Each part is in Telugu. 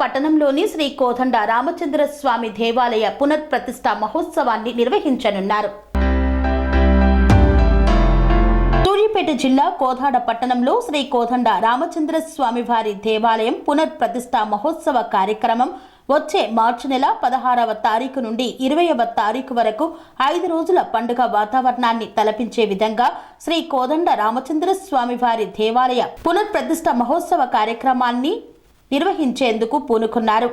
పట్టణంలోని శ్రీ కోదండ రామచంద్ర స్వామి దేవాలయ పునఃప్రతిష్ఠ మహోత్సవాన్ని నిర్వహించనున్నారు. సూర్యాపేట జిల్లా కోదాడ పట్టణంలో శ్రీ కోదండ రామచంద్ర స్వామి వారి దేవాలయం పునఃప్రతిష్ఠ మహోత్సవ కార్యక్రమం వచ్చే మార్చి నెల పదహారవ తారీఖు నుండి ఇరవైవ తారీఖు వరకు ఐదు రోజుల పండుగ వాతావరణాన్ని తలపించే విధంగా శ్రీ కోదండ రామచంద్ర స్వామి వారి దేవాలయ పునఃప్రతిష్ఠ మహోత్సవ కార్యక్రమాన్ని నిర్వహించేందుకు పూనుకున్నారు.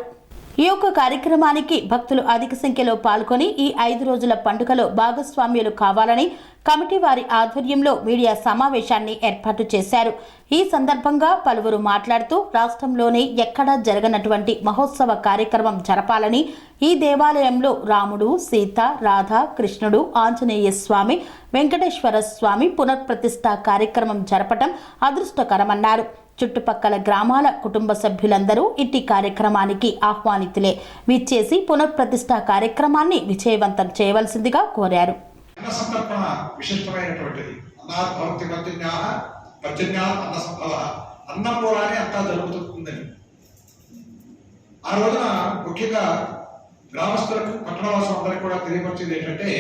ఈ యొక్క కార్యక్రమానికి భక్తులు అధిక సంఖ్యలో పాల్గొని ఈ ఐదు రోజుల పండుగలో భాగస్వామ్యులు కావాలని కమిటీ వారి ఆధ్వర్యంలో మీడియా సమావేశాన్ని ఏర్పాటు చేశారు. ఈ సందర్భంగా పలువురు మాట్లాడుతూ రాష్ట్రంలోనే ఎక్కడా జరగనటువంటి మహోత్సవ కార్యక్రమం జరపాలని ఈ దేవాలయంలో రాముడు సీత రాధ కృష్ణుడు ఆంజనేయ స్వామి వెంకటేశ్వర స్వామి పునఃప్రతిష్ఠ కార్యక్రమం జరపటం అదృష్టకరమన్నారు. చుట్టుపక్కల గ్రామాల కుటుంబ సభ్యులందరూ ఇట్టి కార్యక్రమానికి ఆహ్వానితులే. విచ్చేసి పునఃప్రతిష్ఠ కార్యక్రమాన్ని విజయవంతం చేయవలసిందిగా కోరారు. ఆ రోజున ముఖ్యంగా గ్రామస్తులకు పట్టణవాసం అందరికి కూడా తెలియపరిచేది ఏంటంటే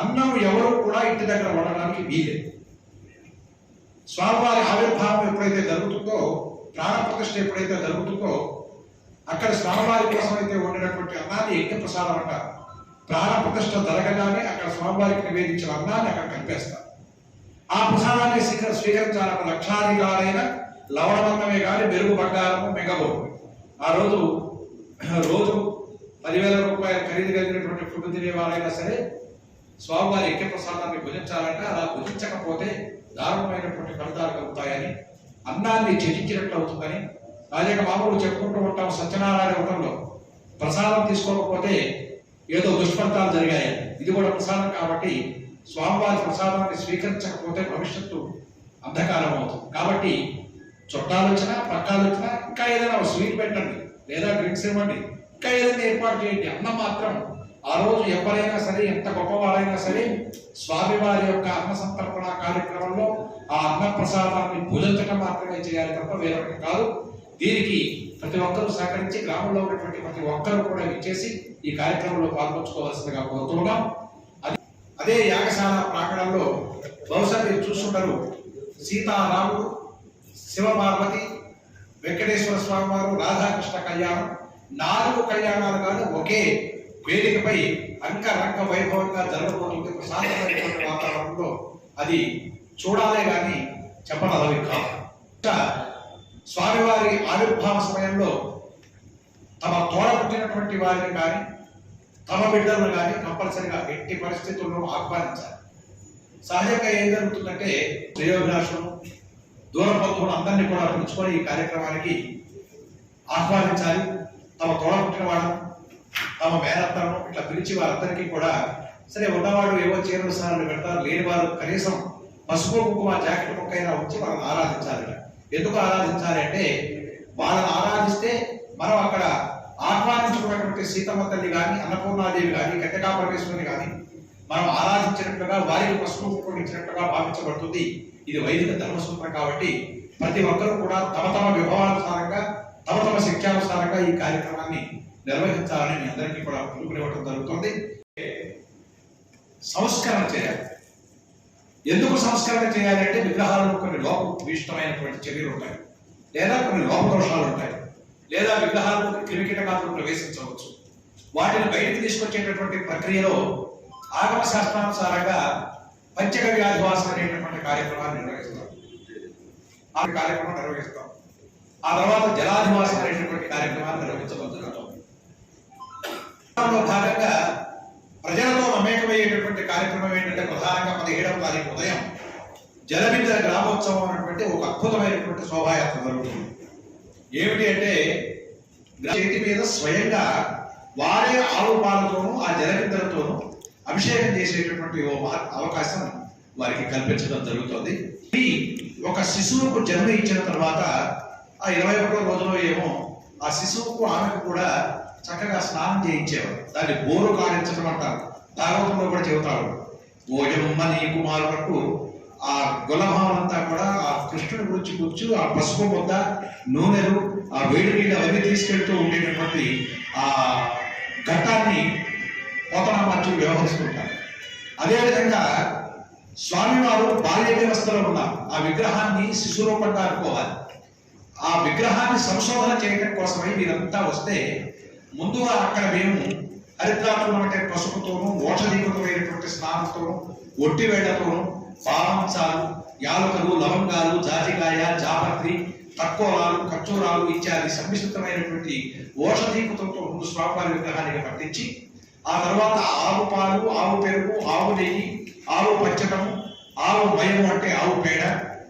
అన్నం ఎవరు కూడా ఇంటి దగ్గర వండడానికి వీలేదు స్వామివారి ఆవిర్భావం ఎప్పుడైతే జరుగుతుందో ప్రాణ ప్రతిష్ఠ ఎప్పుడైతే జరుగుతుందో అక్కడ స్వామివారి కోసం అయితే వండినటువంటి అన్నాన్ని యజ్ఞ ప్రసాదం అంటారు. ప్రాణ ప్రతిష్ఠ జరగగానే అక్కడ స్వామివారికి నివేదించిన అన్నాన్ని అక్కడ కలిపేస్తారు. ఆ ప్రసాదాన్ని స్వీకర స్వీకరించాలన్న లక్షాధికారైన లవణమందమే కానీ మెరుగు బంగారము మెగబో ఆ రోజు రోజు పదివేల రూపాయల ఖరీదు కలిగినటువంటి ఫుడ్ తినే వారైనా సరే స్వామివారి యజ్ఞ ప్రసాదాన్ని భుజించాలంటే అలా భుజించకపోతే దారుణమైనటువంటి ఫలితాలు కలుగుతాయని అన్నాన్ని త్యజించినట్లు అవుతుందని రాజక మామూలు చెప్పుకుంటూ ఉంటాం సత్యనారాయణ వ్రతంలో. ప్రసాదం తీసుకోకపోతే ఏదో దుష్ఫలితాలు జరిగాయి ఇది కూడా ప్రసాదం కాబట్టి స్వామివారి ప్రసాదాన్ని స్వీకరించకపోతే భవిష్యత్తు అంధకారం అవుతుంది కాబట్టి చుట్టాలు వచ్చినా పక్కాలు వచ్చినా ఇంకా ఏదైనా ఒక స్వీట్ పెట్టండి. లేదా డ్రింక్స్ ఇవ్వండి. ఇంకా ఏదైనా ఏర్పాటు చేయండి. అన్నం మాత్రం ఆ రోజు ఎవరైనా సరే ఎంత గొప్పవారైనా సరే స్వామివారి యొక్క అన్న సంతర్పణ కార్యక్రమంలో ఆ అన్న ప్రసాదాన్ని పూజించటం మాత్రమే చేయాలి తప్ప వేరొకటి కాదు. దీనికి ప్రతి ఒక్కరూ సహకరించి గ్రామంలో ఉన్నటువంటి ప్రతి ఒక్కరూ కూడా ఇచ్చేసి ఈ కార్యక్రమంలో పాల్పంచుకోవాల్సిందిగా కోరుతున్నాం అది అదే యాగశాల ప్రాంగణంలో బహుశా మీరు చూస్తుంటారు సీతారాముడు శివపార్వతి వెంకటేశ్వర స్వామి వారు రాధాకృష్ణ కళ్యాణం నాలుగు కళ్యాణాలు కాదు ఒకే వేదికపై అంకరంగ వైభవంగా జరగబోతుంది ప్రశాంతమైనటువంటి వాతావరణంలో అది చూడాలే కానీ చెప్పనలవి కాదు. ఇంకా స్వామివారి ఆవిర్భావ సమయంలో తమ తోడ పుట్టినటువంటి వారిని కానీ తమ బిడ్డలను కానీ కంపల్సరిగా ఎట్టి పరిస్థితుల్లో ఆహ్వానించాలి. సహజంగా ఏం జరుగుతుందంటే శ్రేయోభిలాషులు దూర బంధువులు అందరినీ కూడా పిలుచుకొని ఈ కార్యక్రమానికి ఆహ్వానించాలి. తమ తోడ పుట్టిన వాళ్ళను తమ మేనత్తను ఇట్లా పిలిచి వారందరికీ కూడా సరే ఉన్నవాడు ఏవో చీరలు సార్లు పెడతారు లేని వారు కనీసం పసుపు కుంకుమ జాకెట్ ముక్కైనా వచ్చి మనం ఆరాధించాలి ఎందుకు ఆరాధించాలి అంటే వాళ్ళని ఆరాధిస్తే మనం అక్కడ ఆహ్వానించుకున్నటువంటి సీతమ్మ తల్లి కానీ అన్నపూర్ణాదేవి కానీ కన్యకా పరమేశ్వరుని కానీ మనం ఆరాధించినట్లుగా వారికి పసుపు కుంకుమ ఇచ్చినట్లుగా భావించబడుతుంది. ఇది వైదిక ధర్మసూత్రం కాబట్టి ప్రతి ఒక్కరూ కూడా తమ తమ విభవానుసారంగా తమ తమ శిక్షానుసారంగా ఈ కార్యక్రమాన్ని నిర్వహించాలని మీ అందరికీ కూడా పిలుపునివ్వడం జరుగుతుంది. సంస్కరణ చేయాలి. ఎందుకు సంస్కరణ చేయాలంటే విగ్రహాలలో కొన్ని లోపభూయిష్టమైనటువంటి చర్యలు ఉంటాయి. లేదా కొన్ని లోపదోషాలు ఉంటాయి. లేదా విగ్రహాలకు క్రిమికీటకాలను ప్రవేశించవచ్చు. వాటిని బయటకు తీసుకొచ్చేటటువంటి ప్రక్రియలో ఆగమ శాస్త్రానుసారంగా పంచక వ్యాధివాసం అనేటటువంటి కార్యక్రమాన్ని నిర్వహిస్తాం. ఆ కార్యక్రమం నిర్వహిస్తాం. ఆ తర్వాత జలాధివాసం అనేటటువంటి కార్యక్రమాన్ని నిర్వహించబోతున్నాం దానిలో భాగంగా ప్రజలతో మమేకమయ్యేటటువంటి కార్యక్రమం ఏంటంటే ప్రధానంగా పదిహేడవ తారీఖు ఉదయం జలబిందెల గ్రామోత్సవం అనేటువంటి ఒక అద్భుతమైనటువంటి శోభాయాత్ర జరుగుతుంది. ఏమిటి అంటే చేతి మీద స్వయంగా వారే ఆవు పాలతోనూ ఆ జలబిందెలతోనూ అభిషేకం చేసేటటువంటి ఓ అవకాశం వారికి కల్పించడం జరుగుతుంది. ఈ ఒక శిశువుకు జన్మ ఇచ్చిన తర్వాత ఆ ఇరవై ఒకటో రోజులో ఏమో ఆ శిశువుకు ఆమెకు కూడా చక్కగా స్నానం చేయించేవారు దాన్ని బోరు కారించడం అంటారు. భాగవతంలో కూడా చెబుతారు. ఓజమ్మ నీ కుమారులకు ఆ గులభావం కూడా ఆ కృష్ణుడి గురించి కూర్చు ఆ పసుపు ముద్ద నూనెలు ఆ వేడి నీళ్ళు అవన్నీ తీసుకెళ్తూ ఉండేటటువంటి ఆ ఘట్టాన్ని పోతనామాచులు వ్యవహరిస్తుంటారు. అదేవిధంగా స్వామివారు బాల్య వ్యవస్థలో ఉన్న ఆ విగ్రహాన్ని శిశురూపంగా అనుకోవాలి. ఆ విగ్రహాన్ని సంశోధన చేయడం కోసమై మీరంతా వస్తే ముందుగా అక్కడ మేము హరిద్రాత్రం అంటే పసుపుతోనూ ఓషధీకృతమైనటువంటి స్నానంతోనూ ఒట్టి వేళ్ళతోనూ యాలకలు లవంగాలు జాజికాయ జాపత్రి తక్కువరాలు ఖర్చూరాలు ఇత్యాది సమ్మిశ్రితమైనటువంటి ఓషధీకృతంతో ముందు స్వామివారి విగ్రహానికి పట్టించి ఆ తర్వాత ఆవు పాలు ఆవు పెరుగు ఆవు నెయ్యి ఆవు పచ్చడం ఆవు భయం అంటే ఆవు పేడ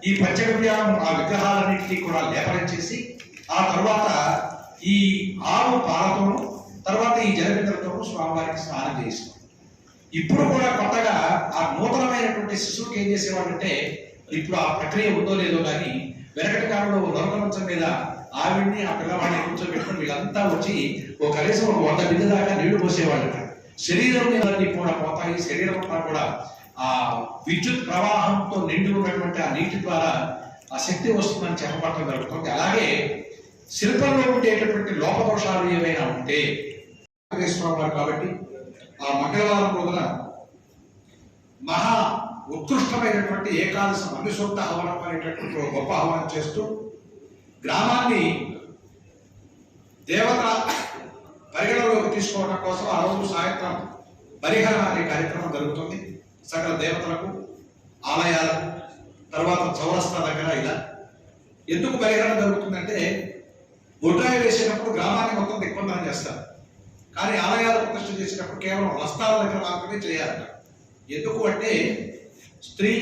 ఈ పంచగవ్యాలను ఆ విగ్రహాలన్నింటినీ కూడా లేపనం చేసి ఆ తర్వాత ఈ ఆవు పాలతోనూ తర్వాత ఈ జలబిందలతోనూ స్వామివారికి స్నానం చేయిస్తాం. ఇప్పుడు కూడా కొత్తగా ఆ నూతనమైనటువంటి శిశువుకి ఏం చేసేవాడంటే ఇప్పుడు ఆ ప్రక్రియ ఉందో లేదో కానీ వెనకటి కాలంలో నొరక మంచం మీద ఆవిడ్ని ఆ పిల్లవాడిని కూర్చోబెట్టుకుని వీళ్ళంతా వచ్చి ఒక కనీసం ఒక వంద బిందు దాకా నీళ్ళు పోసేవాళ్ళు. శరీరం నీళ్ళన్నీ కూడా పోతాయి. శరీరం అంతా కూడా ఆ విద్యుత్ ప్రవాహంతో నిండి ఉన్నటువంటి ఆ నీటి ద్వారా ఆ శక్తి వస్తుందని చెప్పబడటం జరుగుతుంది అలాగే శిల్పంలో ఉండేటటువంటి లోపదోషాలు ఏమైనా ఉంటే వెంకటేశ్వరరావు కాబట్టి ఆ మంగళవారం రోజున మహా ఉత్కృష్టమైనటువంటి ఏకాదశి మన్నిసొంత హవనం అనేటటువంటి గొప్ప హవనం చేస్తూ గ్రామాన్ని దేవత పరిగణలోకి తీసుకోవడం కోసం ఆ రోజు సాయంత్రం పరిహరణ అనే కార్యక్రమం జరుగుతుంది. సకల దేవతలకు ఆలయాలకు తర్వాత చౌరస్తా దగ్గర ఇలా ఎందుకు పరిహరణ జరుగుతుందంటే బొడ్రాయి వేసేటప్పుడు గ్రామాన్ని మొత్తం దిగ్బంధనం చేస్తారు. కానీ ఆలయాలు ప్రతిష్ట చేసేటప్పుడు కేవలం వస్తాల దగ్గర మాత్రమే చేయాలట. ఎందుకు అంటే స్త్రీ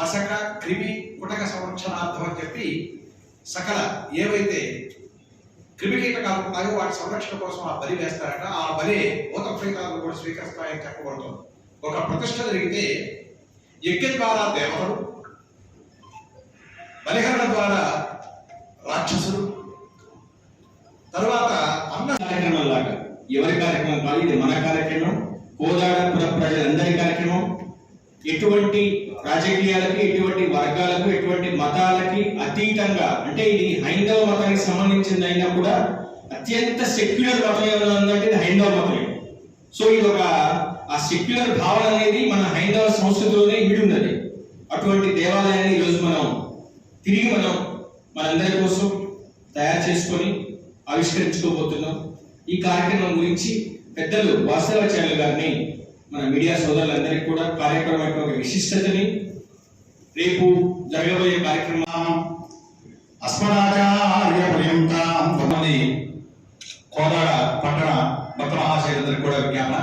మసక క్రిమి కుటక సంరక్షణార్థం అని చెప్పి సకల ఏవైతే క్రిమి కీటకాలు ఉన్నాయో వాటి సంరక్షణ కోసం ఆ బలి వేస్తారట ఆ బలి భూత ప్రేతాలు కూడా స్వీకరిస్తాయని చెప్పబడుతుంది. ఒక ప్రతిష్ట జరిగితే యజ్ఞ ద్వారా దేవతలు ఎవరి కార్యక్రమం కాదు ఇది మన కార్యక్రమం. కోదాడపుర ప్రజలందరి కార్యక్రమం. ఎటువంటి రాజకీయాలకి ఎటువంటి వర్గాలకు ఎటువంటి మతాలకి అతీతంగా అంటే ఇది హైందవ మతానికి సంబంధించింది అయినా కూడా అత్యంత సెక్యులర్ మతం ఏమైనా ఇది హైందవ మతమే. సో ఇది ఒక ఆ సెక్యులర్ భావన అనేది మన హైందవ సంస్కృతిలోనే ఉన్నది అటువంటి దేవాలయాన్ని ఈరోజు మనం తిరిగి మనం మనందరి కోసం తయారు చేసుకొని ఆవిష్కరించుకోబోతున్నాం. ఈ కార్యక్రమం గురించి పెద్దలు వాస్తవాచార్యులు గారిని మన మీడియా సోదరులందరికీ కూడా కార్యక్రమం యొక్క ఒక విశిష్టతని రేపు జరగబోయే కార్యక్రమం అస్మదాచార్య పర్యంతం కొంతమంది కోదాడ పట్టణ భక్త మహాశైలందరికీ కూడా విజ్ఞాపన.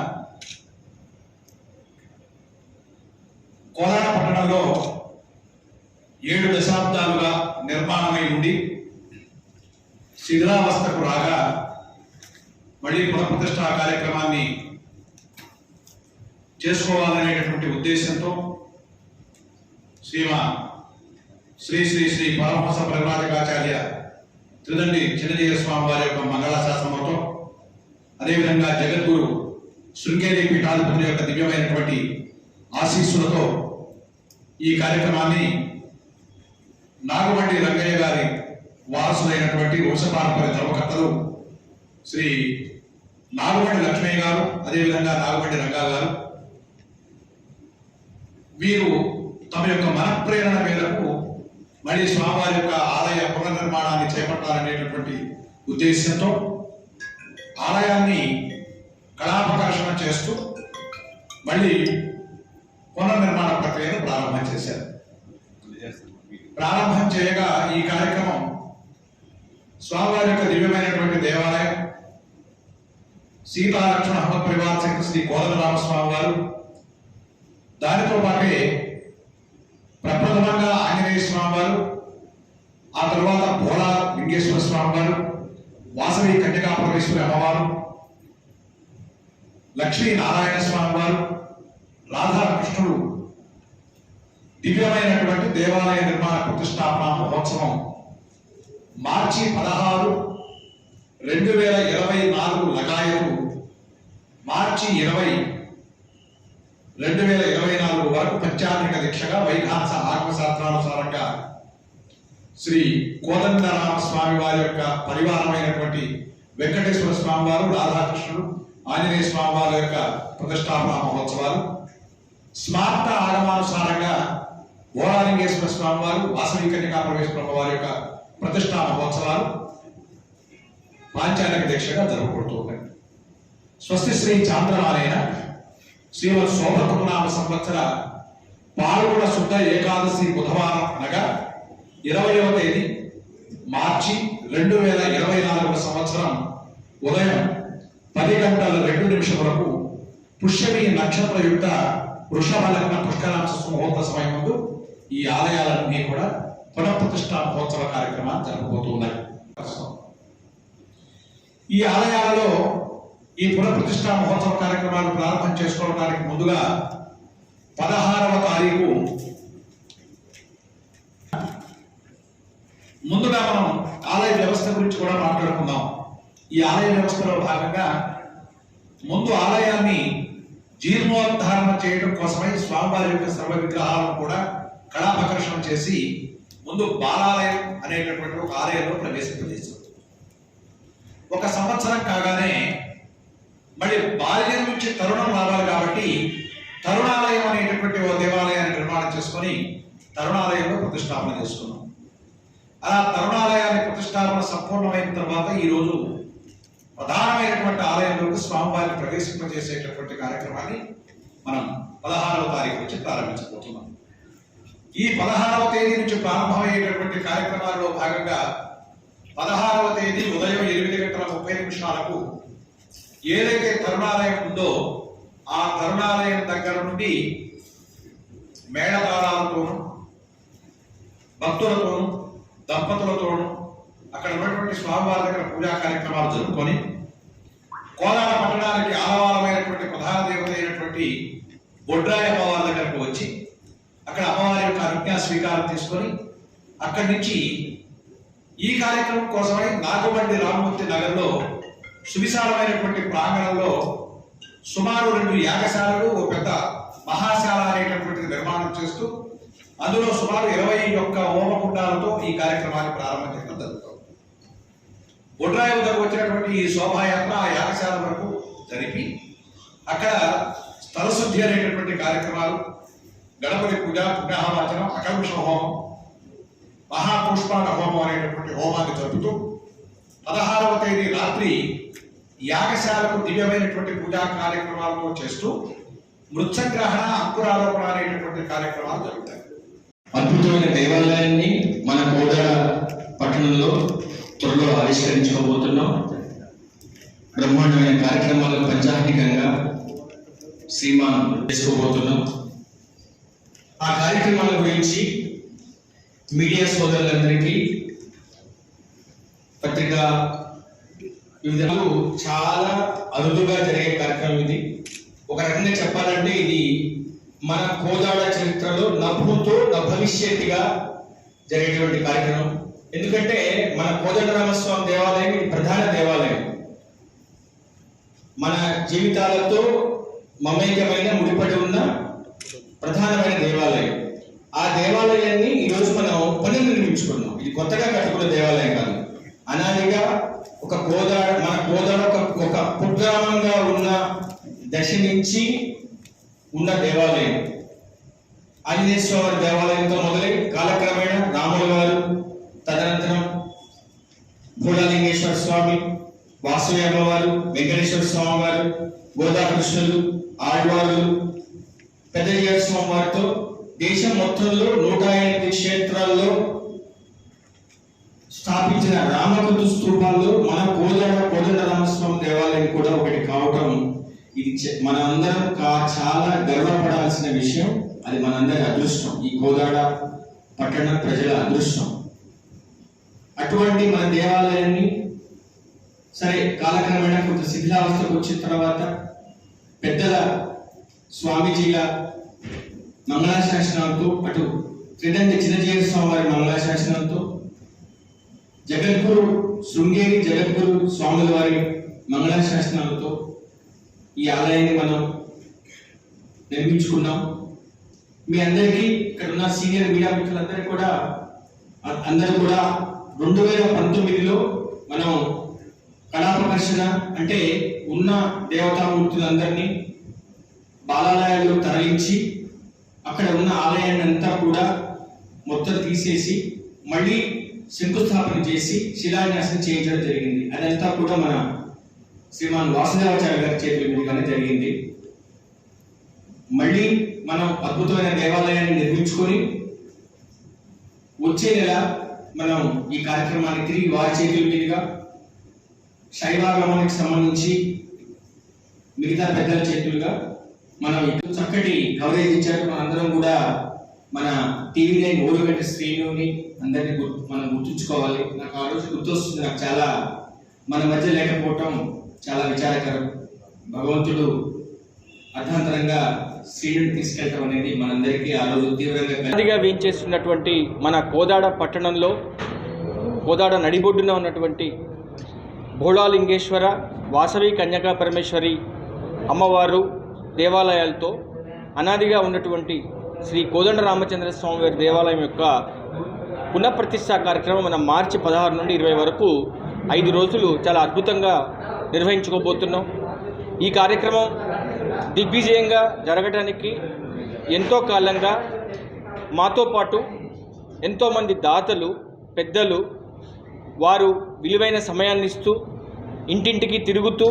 కోదాడ పట్టణంలో ఏడు దశాబ్దాలుగా నిర్మాణమై ఉండి శిథిలావస్థకు రాగా మళ్ళీ పునఃప్రతిష్ట కార్యక్రమాన్ని చేసుకోవాలనేటటువంటి ఉద్దేశంతో శ్రీమ శ్రీ శ్రీ శ్రీ పరమహంస పరివ్రాజకాచార్య త్రిదండి చిన్నజీయ స్వామి వారి యొక్క మంగళాశాసనంతో అదేవిధంగా జగద్గురు శృంగేరి పీఠాధిపతుల యొక్క దివ్యమైనటువంటి ఆశీస్సులతో ఈ కార్యక్రమాన్ని నాగమండి రంగయ్య గారి వారసులైనటువంటి వంశపారంపర్య ధర్మకర్తలు శ్రీ నాగమండి లక్ష్మయ్య గారు అదేవిధంగా నాగమండి రంగా గారు వీరు తమ యొక్క మనప్రేరణ మేరకు మళ్ళీ స్వామివారి యొక్క ఆలయ పునర్నిర్మాణాన్ని చేపట్టాలనేటటువంటి ఉద్దేశంతో ఆలయాన్ని కళాపకర్షణ చేస్తూ మళ్ళీ పునర్నిర్మాణ ప్రక్రియను ప్రారంభం చేశారు. ప్రారంభం చేయగా ఈ కార్యక్రమం స్వామివారి యొక్క దివ్యమైనటువంటి దేవాలయం సీతాలక్ష్మణ హమ పరివార శక్తి శ్రీ కోదండరామస్వామి వారు దానితో పాటే ప్రప్రథమంగా ఆంజనేయ స్వామి వారు ఆ తర్వాత భోళా లింగేశ్వర స్వామి వారు వాసవి కన్యకా పరమేశ్వరి అమ్మవారు లక్ష్మీ నారాయణ స్వామి వారు రాధాకృష్ణుడు దివ్యమైనటువంటి దేవాలయ నిర్మాణ ప్రతిష్టాపన మహోత్సవం మార్చి పదహారు రెండు వేల ఇరవై నాలుగు లగాయలు మార్చి ఇరవై రెండు వేల ఇరవై నాలుగు వరకు పంచాంగిక దీక్షగా వైఖానస ఆత్మశాస్త్రానుసారంగా శ్రీ కోదండరామ స్వామి వారి యొక్క పరివారమైనటువంటి వెంకటేశ్వర స్వామి వారు రాధాకృష్ణుడు ఆంజనేయ స్వామి వారి యొక్క ప్రతిష్టాపన మహోత్సవాలు. స్మార్త ఆగమానుసారంగా ఓరాలింగేశ్వర స్వామి వారు వాసవి కన్యకా ప్రవేశ వారి యొక్క ప్రతిష్టా మహోత్సవాలు పాంచాలిక దీక్షగా జరుపుకుంటూ స్వస్తి శ్రీ చాంద్రమాలైన శ్రీమద్ శోభకృనామ సంవత్సర పాల్గొన శుద్ధ ఏకాదశి బుధవారం అనగా ఇరవయవ తేదీ మార్చి రెండు వేల ఇరవై నాలుగవ సంవత్సరం ఉదయం పది గంటల రెండు నిమిషములకు పుష్యమి నక్షత్రయుక్త వృషభ లగ్న పుష్కరాంశ ముహూర్త సమయం ముందు ఈ ఆలయాలన్నీ కూడా పునఃప్రతిష్ఠా మహోత్సవ కార్యక్రమాలు జరగబోతున్నాయి. ఈ ఆలయాలలో ఈ పునఃప్రతిష్ట మహోత్సవ కార్యక్రమాలు ప్రారంభం చేసుకోవడానికి ముందుగా పదహారవ తారీఖు. ముందుగా మనం ఆలయ వ్యవస్థ గురించి కూడా మాట్లాడుకుందాం. ఈ ఆలయ వ్యవస్థలో భాగంగా ముందు ఆలయాన్ని జీర్ణోద్ధారణ చేయడం కోసమై స్వామివారి యొక్క సర్వ విగ్రహాలను కూడా కళాపకర్షణ చేసి ముందు బాలాలయం అనేటటువంటి ఒక ఆలయంలో ప్రవేశింపజేశారు. ఒక సంవత్సరం కాగానే మళ్ళీ బాల్యం నుంచి తరుణం రావాలి కాబట్టి తరుణాలయం అనేటటువంటి ఓ దేవాలయాన్ని నిర్మాణం చేసుకొని తరుణాలయంలో ప్రతిష్టాపన చేసుకున్నాం. అలా తరుణాలయాన్ని ప్రతిష్టాపన సంపూర్ణమైన తర్వాత ఈ రోజు ప్రధానమైనటువంటి ఆలయంలోకి స్వామివారిని ప్రవేశింపజేసేటటువంటి కార్యక్రమాన్ని మనం పదహారవ తారీఖు నుంచి ప్రారంభించబోతున్నాం. ఈ పదహారవ తేదీ నుంచి ప్రారంభమయ్యేటటువంటి కార్యక్రమాల్లో భాగంగా పదహారవ తేదీ ఉదయం ఎనిమిది గంటల ముప్పై నిమిషాలకు ఏదైతే తరుణాలయం ఉందో ఆ కరుణాలయం దగ్గర నుండి మేళతాళాలతోనూ భక్తులతోనూ దంపతులతోనూ అక్కడ ఉన్నటువంటి స్వామివారి దగ్గర పూజా కార్యక్రమాలు జరుపుకొని కోలాడ పట్టణానికి ఆలవాలమైనటువంటి ప్రధాన దేవత అయినటువంటి బొడ్రాయి అమ్మవారి దగ్గరకు వచ్చి అక్కడ అమ్మవారి యొక్క అనుజ్ఞా స్వీకారం తీసుకొని అక్కడి నుంచి ఈ కార్యక్రమం కోసమై నాగబండి రామమూర్తి నగర్లో సువిశాలమైనటువంటి ప్రాంగణంలో సుమారు రెండు యాగశాలలు ఓ పెద్ద మహాశాల అనేటటువంటి నిర్మాణం చేస్తూ అందులో సుమారు ఇరవై ఒక్క హోమకుండాలతో ఈ కార్యక్రమాన్ని ప్రారంభం చేయడం జరుగుతుంది. బొడ్రాయి వద్దకు వచ్చినటువంటి ఈ శోభాయాత్ర ఆ యాగశాల వరకు జరిపి అక్కడ స్థలశుద్ధి అనేటటువంటి కార్యక్రమాలు గణపతి పూజ పుణ్యహవాచనం అకల్పష హోమం మహాపుష్పాండ హోమం అనేటటువంటి హోమాన్ని జరుపుతూ పదహారవ తేదీ రాత్రి యాగశాలకు దివ్యమైనటువంటి పూజా కార్యక్రమాలను చేస్తూ మృత్సగ్రహణ అంకురారోపణ అనేటటువంటి కార్యక్రమాలు జరుగుతాయి. అద్భుతమైన దేవాలయాన్ని మన కోదాడ పట్టణంలో త్వరలో ఆవిష్కరించుకోబోతున్నాం. బ్రహ్మాండమైన కార్యక్రమాలు పంచాహికంగా శ్రీమాన్ చేసుకోబోతున్నాం. ఆ కార్యక్రమాల గురించి మీడియా సోదరులందరికీ పత్రికా వివిధ చాలా అరుదుగా జరిగే కార్యక్రమం ఇది. ఒక రకంగా చెప్పాలంటే ఇది మన కోదాడ చరిత్రలో నభూతో నా భవిష్యత్తుగా జరిగేటువంటి కార్యక్రమం. ఎందుకంటే మన కోదండరామస్వామి దేవాలయం ఇది ప్రధాన దేవాలయం. మన జీవితాలతో మమేకమైన ముడిపడి ఉన్న ప్రధానమైన దేవాలయం. ఆ దేవాలయాన్ని ఈరోజు మనం పునర్నిర్మించుకున్నాం ఇది కొత్తగా కట్టుకున్న దేవాలయం కాదు. అనాదిగా ఒక కోదాడ మన కోదాడ ఒక ఒక కుగ్రామంగా ఉన్న దశ నుంచి ఉన్న దేవాలయం. ఆంజనేయ దేవాలయంతో మొదలై కాలక్రమేణా రాముల గారు తదనంతరం భూడలింగేశ్వర స్వామి వాసవి అమ్మవారు వెంకటేశ్వర స్వామి వారు గోదాకృష్ణులు ఆళ్వారులు పెద్దయ్య స్వామి వారితో దేశం మొత్తంలో నూట ఎనిమిది క్షేత్రాల్లో స్థాపించిన రామకుందు స్థూపాల్లో మన కోదండ కోదండ రామస్వామి దేవాలయం కూడా ఒకటి కావటం ఇది మనందరం కా చాలా గర్వపడాల్సిన విషయం. అది మనందరి అదృష్టం. ఈ కోదాడ పట్టణ ప్రజల అదృష్టం. అటువంటి మన దేవాలయాన్ని సరే కాలక్రమేణా కొంత శిథిలావస్థకు వచ్చిన తర్వాత పెద్దల స్వామీజీల మంగళాశాసనాలతో అటు త్రిదండి చిన్నజీవ స్వామి వారి మంగళాశాసనంతో జగద్గురు శృంగేరి జగద్గురు స్వాముల వారి మంగళాశాసనాలతో ఈ ఆలయాన్ని మనం నిర్మించుకున్నాం. మీ అందరికీ ఇక్కడ ఉన్న సీనియర్ మీడియా మిత్రులందరికీ కూడా అందరూ కూడా రెండు వేల పంతొమ్మిదిలో మనం కళా ప్రదర్శన అంటే ఉన్న దేవతామూర్తులందరినీ బాలాలయాల్లో తరలించి అక్కడ ఉన్న ఆలయాన్ని అంతా కూడా మొత్తం తీసేసి మళ్ళీ శంకుస్థాపన చేసి శిలాన్యాసం చేయించడం జరిగింది. అదంతా కూడా మన శ్రీమాన్ వాసుదేవాచార్య గారి చేతుల మీదుగానే జరిగింది. మళ్ళీ మనం అద్భుతమైన దేవాలయాన్ని నిర్మించుకొని వచ్చే నెల మనం ఈ కార్యక్రమాన్ని తిరిగి వారి చేతుల మీదుగా శైవాగమానికి సంబంధించి మిగతా పెద్దల చేతులుగా మనం చక్కటి కవరేజ్ ఇచ్చారు మనందరం కూడా మన టీవీ నైన్ ఓడిగంట శ్రేణుని అందరినీ గుర్తు మనం గుర్తుంచుకోవాలి. నాకు ఆ రోజు గుర్తొస్తుంది. నాకు చాలా మన మధ్య లేకపోవటం చాలా విచారకరం. భగవంతుడు అర్థాంతరంగా శ్రీనుని తీసుకెళ్ళటం అనేది మనందరికీ ఆ రోజు తీవ్రంగా వేయించేస్తున్నటువంటి మన కోదాడ పట్టణంలో కోదాడ నడిబొడ్డున ఉన్నటువంటి భోళాలింగేశ్వర వాసవి కన్యకా పరమేశ్వరి అమ్మవారు దేవాలయాలతో అనాదిగా ఉన్నటువంటి శ్రీ కోదండ రామచంద్ర స్వామి వారి దేవాలయం యొక్క పునఃప్రతిష్ఠా కార్యక్రమం మన మార్చి పదహారు నుండి ఇరవై వరకు ఐదు రోజులు చాలా అద్భుతంగా నిర్వహించుకోబోతున్నాం. ఈ కార్యక్రమం దిగ్విజయంగా జరగడానికి ఎంతో కాలంగా మాతో పాటు ఎంతోమంది దాతలు పెద్దలు వారు విలువైన సమయాన్ని ఇస్తూ ఇంటింటికి తిరుగుతూ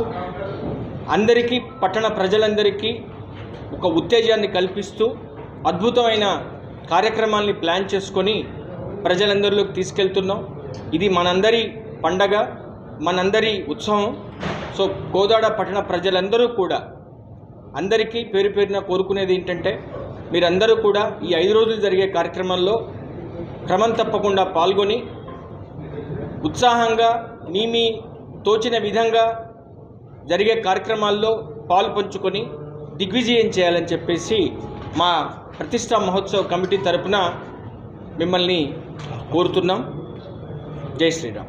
అందరికీ పట్టణ ప్రజలందరికీ ఒక ఉత్తేజాన్ని కల్పిస్తూ అద్భుతమైన కార్యక్రమాల్ని ప్లాన్ చేసుకొని ప్రజలందరిలోకి తీసుకెళ్తున్నాం. ఇది మనందరి పండగ మనందరి ఉత్సవం. సో కోదాడ పట్టణ ప్రజలందరూ కూడా అందరికీ పేరు పేరున కోరుకునేది ఏంటంటే మీరందరూ కూడా ఈ ఐదు రోజులు జరిగే కార్యక్రమంలో క్రమం తప్పకుండా పాల్గొని ఉత్సాహంగా మీ మీ తోచిన విధంగా జరిగే కార్యక్రమాల్లో పాలు పంచుకొని దిగ్విజయం చేయాలని చెప్పేసి మా ప్రతిష్టా మహోత్సవ్ కమిటీ తరపున మిమ్మల్ని కోరుతున్నాం. జై Sriram.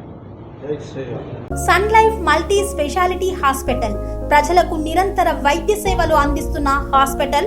Sun Life multi specialty hospital ప్రజలకు నిరంతర వైద్య సేవలు అందిస్తున్న హాస్పిటల్